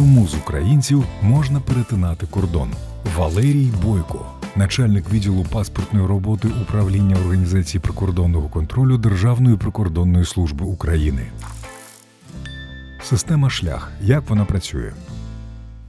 Кому з українців можна перетинати кордон? Валерій Бойко, начальник відділу паспортної роботи управління організації прикордонного контролю Державної прикордонної служби України. Система шлях. Як вона працює?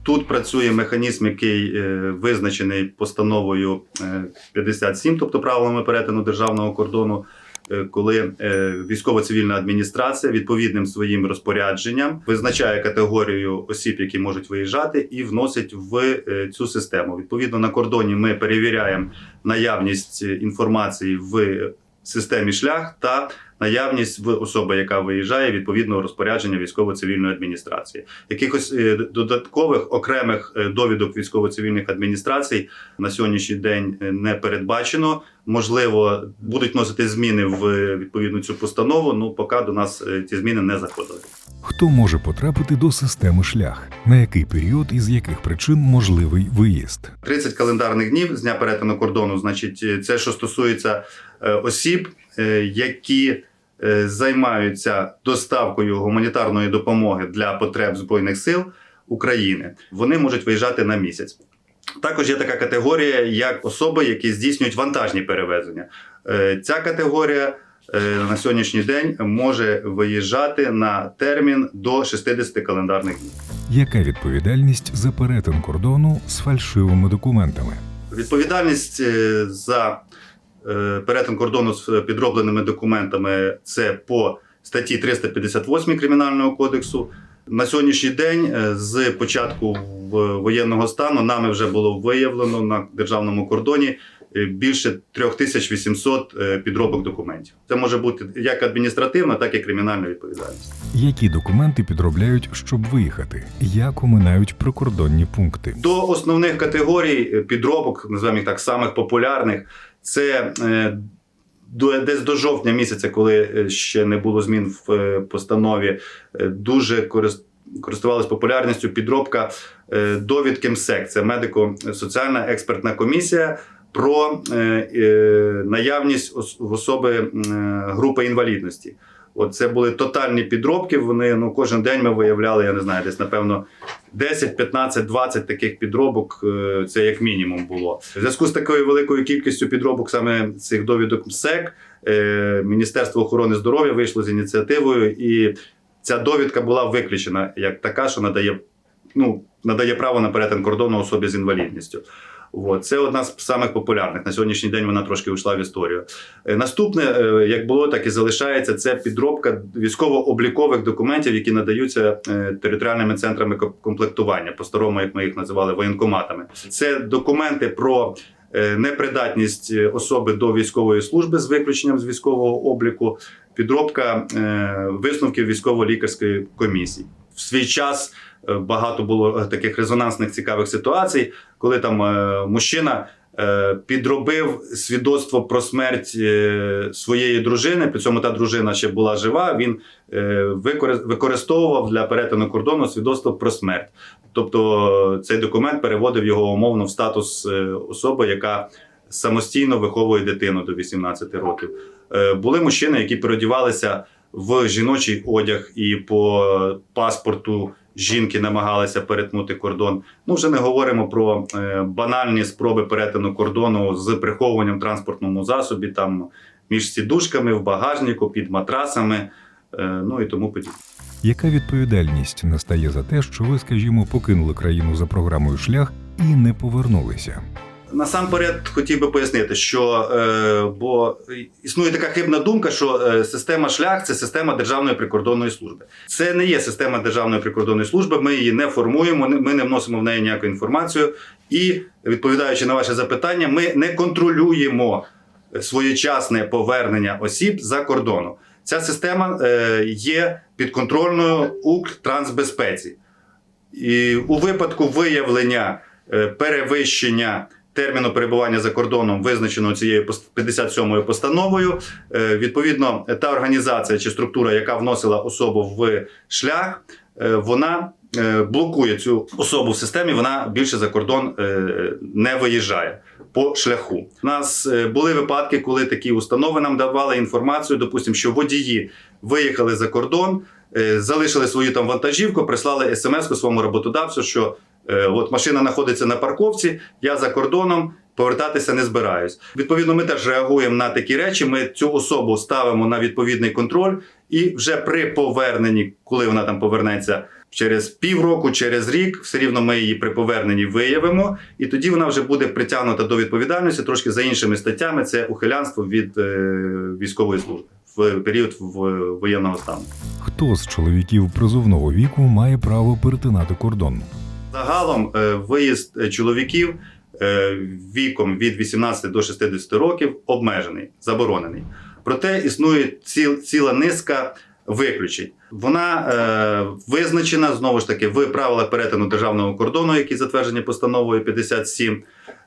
Тут працює механізм, який е, визначений постановою е, 57, тобто правилами перетину державного кордону, е, коли е, військово-цивільна адміністрація відповідним своїм розпорядженням визначає категорію осіб, які можуть виїжджати, і вносить в е, цю систему. Відповідно, на кордоні ми перевіряємо наявність е, інформації в системі шлях та наявність в особи, яка виїжджає відповідного розпорядження військово-цивільної адміністрації. Якихось е, додаткових окремих е, довідок військово-цивільних адміністрацій на сьогоднішній день е, не передбачено. Можливо, будуть носити зміни в відповідну цю постанову. Ну поки до нас ці зміни не заходили. Хто може потрапити до системи шлях? На який період і з яких причин можливий виїзд? 30 календарних днів з дня перетину кордону. Значить, це що стосується осіб, е, які е, займаються доставкою гуманітарної допомоги для потреб збройних сил України. Вони можуть виїжджати на місяць. Також є така категорія, як особи, які здійснюють вантажні перевезення. Е, Ця категорія е, на сьогоднішній день може виїжджати на термін до 60 календарних днів. Яка відповідальність за перетин кордону з фальшивими документами? Відповідальність е, за е, перетин кордону з підробленими документами це по статті 358 Кримінального кодексу. На сьогоднішній день е, з початку воєнного стану нами вже було виявлено на державному кордоні е, більше 3800 е, підробок документів. Це може бути як адміністративна, так і кримінальна відповідальність. Які документи підробляють, щоб виїхати? Як оминають прикордонні пункти? До основних категорій е, підробок, називаємо їх так, самих популярних, це е, до, десь до жовтня місяця, коли е, ще не було змін в е, постанові, дуже корис- користувалась популярністю підробка довідки МСЕК, це медико-соціальна експертна комісія. Про наявність в особи групи інвалідності. От це були тотальні підробки. Вони ну кожен день ми виявляли, я не знаю, десь напевно 10, 15, 20 таких підробок. е, Це як мінімум було. В зв'язку з такою великою кількістю підробок саме цих довідок МСЕК, е, Міністерство охорони здоров'я вийшло з ініціативою, і ця довідка була виключена як така, що надає, ну, надає право на перетин кордону особі з інвалідністю. От. Це одна з самих популярних. На сьогоднішній день вона трошки вийшла в історію. Е, Наступне, е, як було, так і залишається, це підробка військово-облікових документів, які надаються е, територіальними центрами комплектування, по-старому, як ми їх називали, воєнкоматами. Це документи про непридатність особи до військової служби з виключенням з військового обліку, підробка висновків військово-лікарської комісії. В свій час багато було е, таких резонансних цікавих ситуацій, коли там е, мужчина е, підробив свідоцтво про смерть е, своєї дружини. При цьому та дружина ще була жива. Він е, використовував для перетину кордону свідоцтво про смерть. Тобто е, цей документ переводив його умовно в статус е, особи, яка самостійно виховує дитину до 18 років. Е, Були мужчини, які переодівалися в жіночий одяг і по паспорту жінки намагалися перетнути кордон. Ну вже не говоримо про е, банальні спроби перетину кордону з приховуванням транспортному засобі, там між сідушками, в багажнику, під матрасами, е, ну і тому подібне. Яка відповідальність настає за те, що ви, скажімо, покинули країну за програмою шлях і не повернулися? Насамперед хотів би пояснити, що е, бо існує така хибна думка, що е, система шлях це система Державної прикордонної служби. Це не є система Державної прикордонної служби. Ми її не формуємо, ми не вносимо в неї ніяку інформацію. І відповідаючи на ваше запитання, ми не контролюємо своєчасне повернення осіб за кордону. Ця система е, є підконтрольною Укртрансбезпеці. І у випадку виявлення е, перевищення терміну перебування за кордоном, визначеного цією пос- 57-ю постановою, е, відповідно, та організація чи структура, яка вносила особу в шлях, е, вона е, блокує цю особу в системі, вона більше за кордон не виїжджає по шляху. У нас були випадки, коли такі установи нам давали інформацію, допустимо, що водії виїхали за кордон. залишили свою там вантажівку, прислали смс своєму роботодавцю, що от машина знаходиться на парковці, я за кордоном. Повертатися не збираюсь. Відповідно, ми теж реагуємо на такі речі. Ми цю особу ставимо на відповідний контроль, і вже при поверненні, коли вона там повернеться через півроку, через рік, все рівно ми її при поверненні виявимо, і тоді вона вже буде притягнута до відповідальності трошки за іншими статтями. Це ухилянство від е, військової служби в період в- воєнного стану. Хто з чоловіків призовного віку має право перетинати кордон? Загалом е, виїзд е, чоловіків е, віком від 18 до 60 років обмежений, заборонений. Проте існує ціл, ціла низка виключень. Вона е, визначена знову ж таки в правилах перетину державного кордону, які затверджені постановою 57.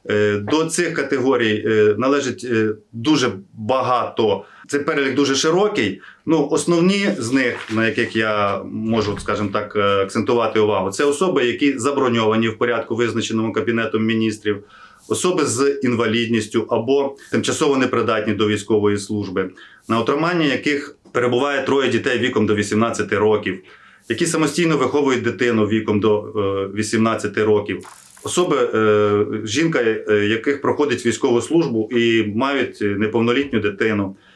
Е, До цих категорій е, належить е, дуже багато. Цей перелік дуже широкий. Ну, основні з них, на яких я можу, скажімо так, е, акцентувати увагу, це особи, які заброньовані в порядку, визначеному Кабінетом міністрів, особи з інвалідністю або тимчасово непридатні до військової служби, на утриманні яких перебуває троє дітей віком до 18 років, які самостійно виховують дитину віком до е, 18 років. Особи, е, жінка, е, яких проходить військову службу і мають неповнолітню дитину, Е,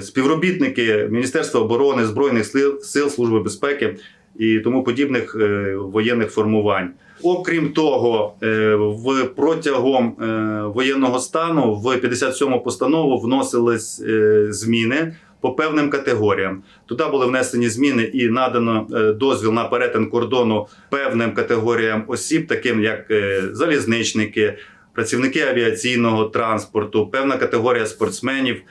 співробітники Міністерства оборони, Збройних сил, Служби безпеки і тому подібних е, воєнних формувань. Окрім того, е, в протягом е, воєнного стану в 57 постанову вносились е, зміни по певним категоріям. Туди були внесені зміни і надано е, дозвіл на перетин кордону певним категоріям осіб, таким як е, залізничники, працівники авіаційного транспорту, певна категорія спортсменів.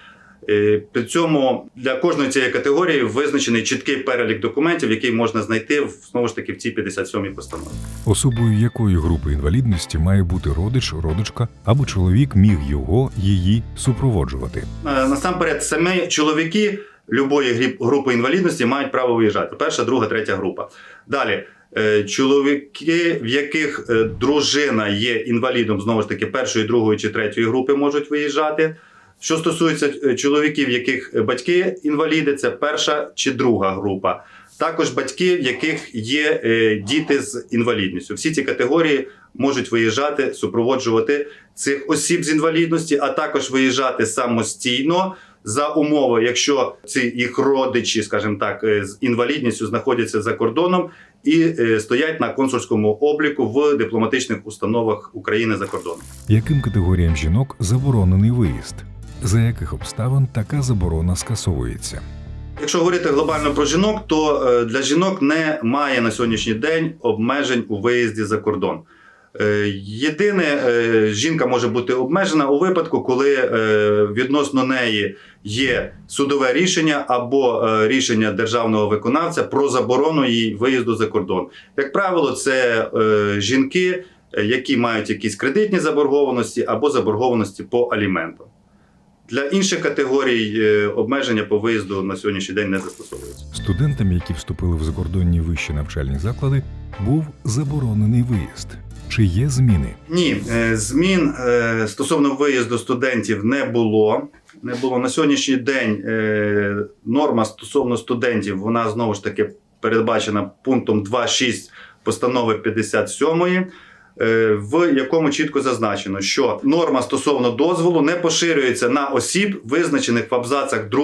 Е, При цьому для кожної цієї категорії визначений чіткий перелік документів, який можна знайти в- знову ж таки в цій 57-й постанові. Особою якої групи інвалідності має бути родич, родичка або чоловік міг його її супроводжувати. Е, Насамперед, самі чоловіки любої групи інвалідності мають право виїжджати. Перша, друга, третя група. Далі. е, Чоловіки, в яких дружина є інвалідом, знову ж таки, першої, другої чи третьої групи можуть виїжджати. Що стосується е, чоловіків, яких е, батьки інваліди, це перша чи друга група. Також батьки, в яких є е, діти з інвалідністю. Всі ці категорії можуть виїжджати, супроводжувати цих осіб з інвалідності, а також виїжджати самостійно за умови, якщо ці їх родичі, скажімо так, з інвалідністю знаходяться за кордоном і стоять на консульському обліку в дипломатичних установах України за кордоном. Яким категоріям жінок заборонений виїзд? За яких обставин така заборона скасовується? Якщо говорити глобально про жінок, то е, для жінок немає на сьогоднішній день обмежень у виїзді за кордон. Е, Єдине, е, жінка може бути обмежена у випадку, коли відносно неї є судове рішення або рішення державного виконавця про заборону її виїзду за кордон. Як правило, це жінки, які мають якісь кредитні заборгованості або заборгованості по аліментам. Для інших категорій е, обмеження по виїзду на сьогоднішній день не застосовуються. Студентам, які вступили в закордонні вищі навчальні заклади, був заборонений виїзд. Чи є зміни? Ні, е, змін е, стосовно виїзду студентів не було. Не було на сьогоднішній день норма стосовно студентів, вона знову ж таки передбачена пунктом 2.6 постанови 57, е, в якому чітко зазначено, що норма стосовно дозволу не поширюється на осіб, визначених в абзацах 2,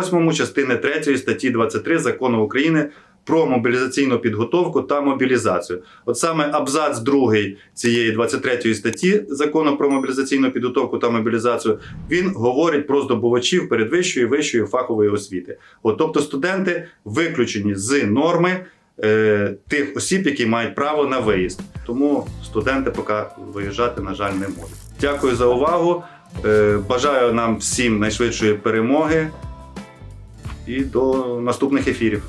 8 частини 3 статті 23 закону України про мобілізаційну підготовку та мобілізацію. От саме абзац 2 цієї 23 статті закону про мобілізаційну підготовку та мобілізацію він говорить про здобувачів передвищої вищої фахової освіти. От, тобто студенти виключені з норми е, тих осіб, які мають право на виїзд. Тому студенти поки виїжджати, на жаль, не можуть. Дякую за увагу. Е, бажаю нам всім найшвидшої перемоги і до наступних ефірів.